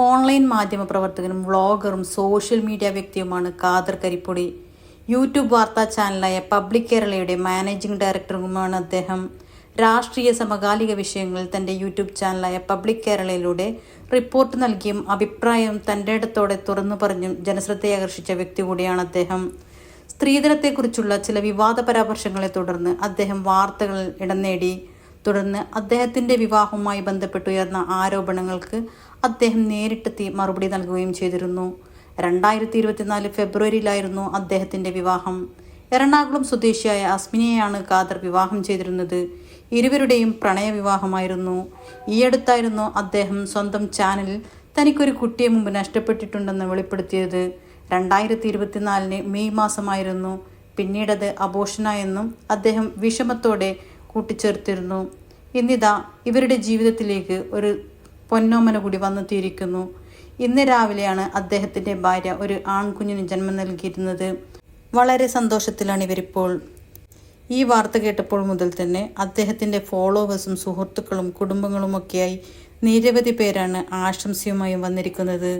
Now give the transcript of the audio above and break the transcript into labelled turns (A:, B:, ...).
A: Online മാധ്യമ പ്രവർത്തകനും വ്ളോഗറും സോഷ്യൽ മീഡിയ വ്യക്തിയുമാണ് കാദർ കരിപ്പൊടി. യൂട്യൂബ് വാർത്താ ചാനലായ പബ്ലിക് കേരളയുടെ മാനേജിംഗ് ഡയറക്ടറുമാണ് അദ്ദേഹം. രാഷ്ട്രീയ സമകാലിക വിഷയങ്ങളിൽ തന്റെ യൂട്യൂബ് ചാനലായ പബ്ലിക് കേരളയിലൂടെ റിപ്പോർട്ട് നൽകിയും അഭിപ്രായം തന്റെ ഇടത്തോടെ തുറന്നു പറഞ്ഞും ജനശ്രദ്ധയാകർഷിച്ച വ്യക്തി കൂടിയാണ് അദ്ദേഹം. സ്ത്രീധനത്തെക്കുറിച്ചുള്ള ചില വിവാദ പരാമർശങ്ങളെ തുടർന്ന് അദ്ദേഹം വാർത്തകളിൽ ഇടം നേടി. തുടർന്ന് അദ്ദേഹത്തിന്റെ വിവാഹവുമായി ബന്ധപ്പെട്ടുയർന്ന ആരോപണങ്ങൾക്ക് അദ്ദേഹം നേരിട്ടെത്തി മറുപടി നൽകുകയും ചെയ്തിരുന്നു. രണ്ടായിരത്തി ഇരുപത്തിനാല് ഫെബ്രുവരിയിലായിരുന്നു അദ്ദേഹത്തിന്റെ വിവാഹം. എറണാകുളം സ്വദേശിയായ അസ്മിനെയാണ് ഖാദർ വിവാഹം ചെയ്തിരുന്നത്. ഇരുവരുടെയും പ്രണയവിവാഹമായിരുന്നു. ഈയടുത്തായിരുന്നു അദ്ദേഹം സ്വന്തം ചാനലിൽ തനിക്കൊരു കുട്ടിയെ മുമ്പ് നഷ്ടപ്പെട്ടിട്ടുണ്ടെന്ന് വെളിപ്പെടുത്തിയത്. രണ്ടായിരത്തി ഇരുപത്തിനാലിന് മെയ് മാസമായിരുന്നു. പിന്നീടത് അബോഷനായെന്നും അദ്ദേഹം വിഷമത്തോടെ കൂട്ടിച്ചേർത്തിരുന്നു. ഇന്നിതാ ഇവരുടെ ജീവിതത്തിലേക്ക് ഒരു പൊന്നോമന കൂടി വന്നെത്തിയിരിക്കുന്നു. ഇന്ന് രാവിലെയാണ് അദ്ദേഹത്തിന്റെ ഭാര്യ ഒരു ആൺകുഞ്ഞിന് ജന്മം നൽകിയിരുന്നത്. വളരെ സന്തോഷത്തിലാണ് ഇവരിപ്പോൾ. ഈ വാർത്ത കേട്ടപ്പോൾ മുതൽ തന്നെ അദ്ദേഹത്തിന്റെ ഫോളോവേഴ്സും സുഹൃത്തുക്കളും കുടുംബങ്ങളുമൊക്കെയായി നിരവധി പേരാണ് ആശംസയുമായി വന്നിരിക്കുന്നത്.